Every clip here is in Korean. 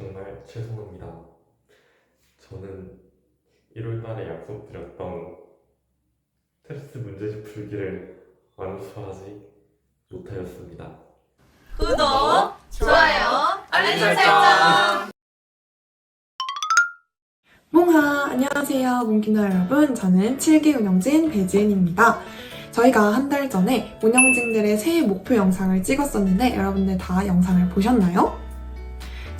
정말 죄송합니다. 저는 1월 달에 약속드렸던 테스트 문제집 풀기를 완수하지 못하였습니다. 구독, 좋아요, 알림 설정. 몽하 안녕하세요 몽키나 여러분 저는 7기 운영진 배지은입니다 저희가 한 달 전에 운영진들의 새해 목표 영상을 찍었었는데 여러분들 다 영상을 보셨나요?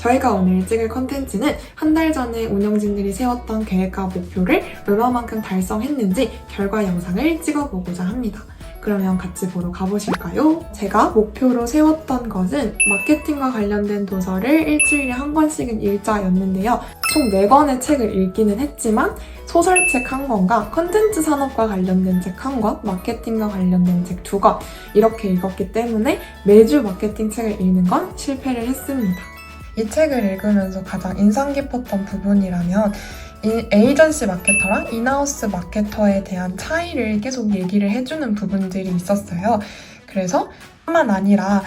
저희가 오늘 찍을 컨텐츠는 한 달 전에 운영진들이 세웠던 계획과 목표를 얼마만큼 달성했는지 결과 영상을 찍어보고자 합니다. 그러면 같이 보러 가보실까요? 제가 목표로 세웠던 것은 마케팅과 관련된 도서를 일주일에 한 권씩은 읽자였는데요. 총 4권의 책을 읽기는 했지만 소설책 한 권과 컨텐츠 산업과 관련된 책 한 권, 마케팅과 관련된 책 두 권 이렇게 읽었기 때문에 매주 마케팅 책을 읽는 건 실패를 했습니다. 이 책을 읽으면서 가장 인상 깊었던 부분이라면 이 에이전시 마케터랑 인하우스 마케터에 대한 차이를 계속 얘기를 해주는 부분들이 있었어요. 그래서 뿐만 아니라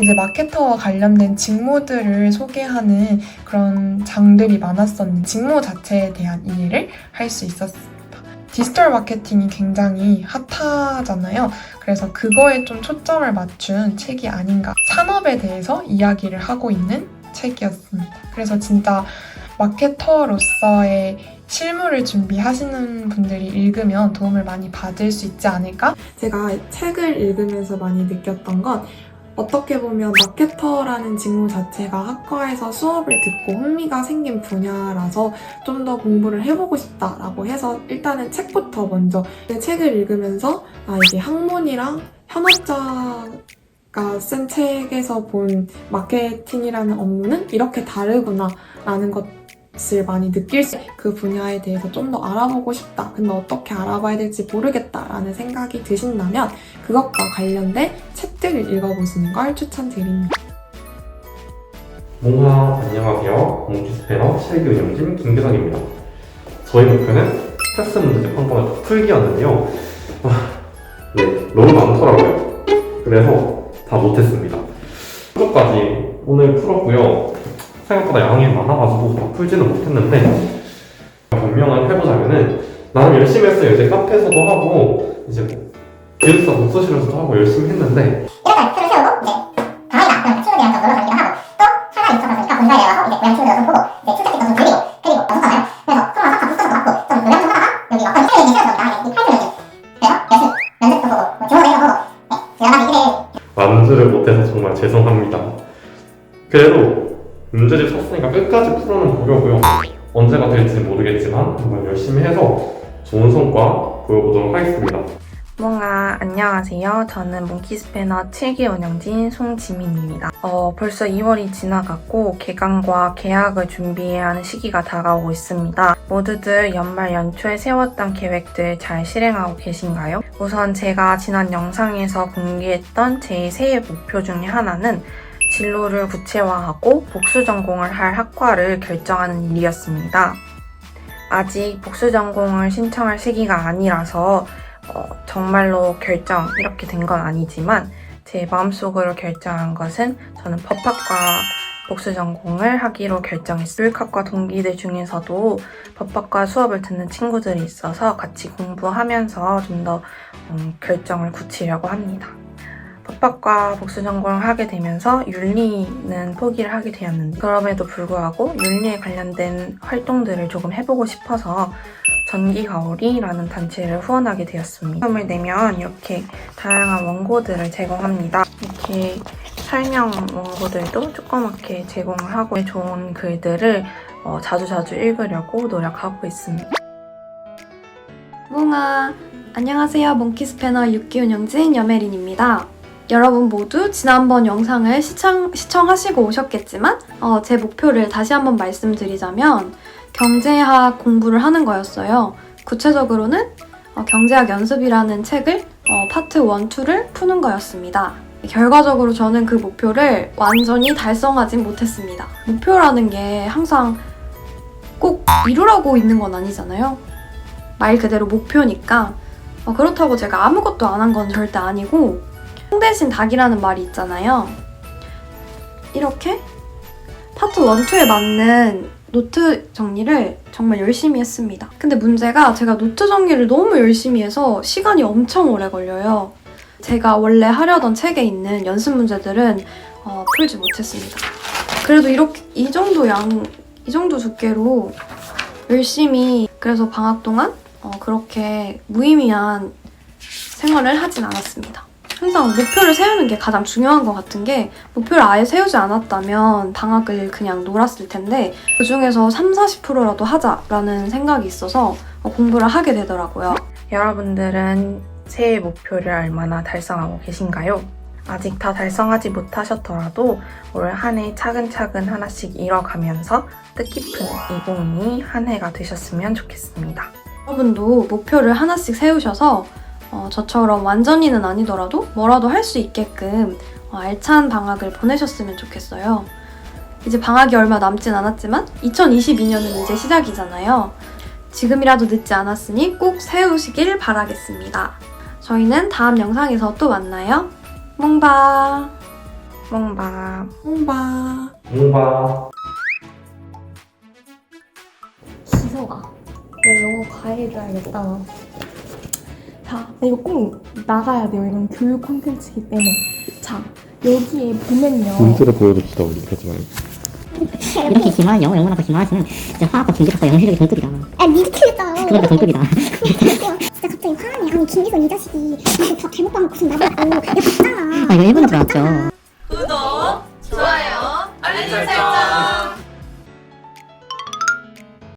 이제 마케터와 관련된 직무들을 소개하는 그런 장들이 많았었는데 직무 자체에 대한 이해를 할 수 있었습니다. 디지털 마케팅이 굉장히 핫하잖아요. 그래서 그거에 좀 초점을 맞춘 책이 아닌가. 산업에 대해서 이야기를 하고 있는 책이었습니다. 그래서 진짜 마케터로서의 실무를 준비하시는 분들이 읽으면 도움을 많이 받을 수 있지 않을까? 제가 책을 읽으면서 많이 느꼈던 건 어떻게 보면 마케터라는 직무 자체가 학과에서 수업을 듣고 흥미가 생긴 분야라서 좀 더 공부를 해보고 싶다라고 해서 일단은 책부터 먼저 책을 읽으면서 아 이게 학문이랑 현업자 가 쓴 책에서 본 마케팅이라는 업무는 이렇게 다르구나 라는 것을 많이 느낄 수 그 분야에 대해서 좀 더 알아보고 싶다. 근데 어떻게 알아봐야 될지 모르겠다 라는 생각이 드신다면 그것과 관련된 책들을 읽어보시는 걸 추천드립니다. 몽하 안녕하세요. 스패너 실기 운영진 김규성입니다. 저희 목표는 한 번을 다 풀기였는데요. 아, 네, 너무 많더라고요. 그래서 다 못했습니다. 수업까지 오늘 풀었고요. 생각보다 양이 많아가지고 다 풀지는 못했는데 변명을 해보자면은 나는 열심히 했어요. 이제 카페에서도 하고 이제 뭐 기숙사 독서실에서도 하고 열심히 했는데 죄송합니다. 그래도 문제집 쳤으니까 끝까지 풀어는 보려고요. 언제가 될지 모르겠지만 한번 열심히 해서 좋은 성과 보여보도록 하겠습니다. 몽아 안녕하세요. 저는 몽키스패너 7기 운영진 송지민입니다. 어, 벌써 2월이 지나갔고 개강과 개학을 준비해야 하는 시기가 다가오고 있습니다. 모두들 연말 연초에 세웠던 계획들 잘 실행하고 계신가요? 우선 제가 지난 영상에서 공개했던 제 새해 목표 중에 하나는 진로를 구체화하고 복수 전공을 할 학과를 결정하는 일이었습니다. 아직 복수 전공을 신청할 시기가 아니라서 어, 정말로 결정 이렇게 된 건 아니지만 제 마음속으로 결정한 것은 저는 법학과 복수 전공을 하기로 결정했어요. 교육학과 동기들 중에서도 법학과 수업을 듣는 친구들이 있어서 같이 공부하면서 좀더 음, 결정을 굳히려고 합니다. 법학과 복수 전공을 하게 되면서 윤리는 포기를 하게 되었는데 그럼에도 불구하고 윤리에 관련된 활동들을 조금 해보고 싶어서 전기가오리라는 단체를 후원하게 되었습니다. 후원을 내면 이렇게 다양한 원고들을 제공합니다. 이렇게 설명 원고들도 조그맣게 제공을 하고 좋은 글들을 어, 자주자주 읽으려고 노력하고 있습니다. 몽아 안녕하세요. 몽키 스패너 6기 운영진 여메린입니다. 여러분 모두 지난번 영상을 시청, 시청하시고 오셨겠지만 어, 제 목표를 다시 한번 말씀드리자면 경제학 공부를 하는 거였어요. 구체적으로는 어, 경제학 연습이라는 책을 어, 파트 1, 2를 푸는 거였습니다 결과적으로 저는 그 목표를 완전히 달성하진 못했습니다 목표라는 게 항상 꼭 이루라고 있는 건 아니잖아요 말 그대로 목표니까 어, 그렇다고 제가 아무것도 안 한 건 절대 아니고 홍 대신 닭이라는 말이 있잖아요. 이렇게 파트 1, 2에 맞는 노트 정리를 정말 열심히 했습니다. 근데 문제가 제가 노트 정리를 너무 열심히 해서 시간이 엄청 오래 걸려요. 제가 원래 하려던 책에 있는 연습 문제들은 어, 풀지 못했습니다. 그래도 이렇게 이 정도 양, 이 정도 두께로 열심히 그래서 방학 동안 어, 그렇게 무의미한 생활을 하진 않았습니다. 항상 목표를 세우는 게 가장 중요한 것 같은 게 목표를 아예 세우지 않았다면 방학을 그냥 놀았을 텐데 그 중에서 3, 40%라도 하자라는 생각이 있어서 어, 공부를 하게 되더라고요. 여러분들은 새해 목표를 얼마나 달성하고 계신가요? 아직 다 달성하지 못하셨더라도 올 한 해 차근차근 하나씩 이뤄가면서 뜻깊은 2022 한 해가 되셨으면 좋겠습니다. 여러분도 목표를 하나씩 세우셔서 어, 저처럼 완전히는 아니더라도 뭐라도 할 수 있게끔 어, 알찬 방학을 보내셨으면 좋겠어요. 이제 방학이 얼마 남진 않았지만 2022년은 이제 시작이잖아요. 지금이라도 늦지 않았으니 꼭 세우시길 바라겠습니다. 저희는 다음 영상에서 또 만나요. 몽바! 몽바 홍바. 뭔가 기서가 너 영어 과외해줘야겠다 자 이거 꼭 나가야 돼요 이건 교육 콘텐츠이기 때문에 자 여기에 보면요 문제를 보여줍시다 우리 그러지 말고 이렇게 기말 영어 영문학과 진짜 화학과 김기학과 영어 실력이 동급이다. 아 틀렸다. 그거보다 동급이다. 아니 김기성 이 자식이 이거 다 잘못 지금 나보고. 야 봤잖아. 아 이거 일본에 들어왔죠.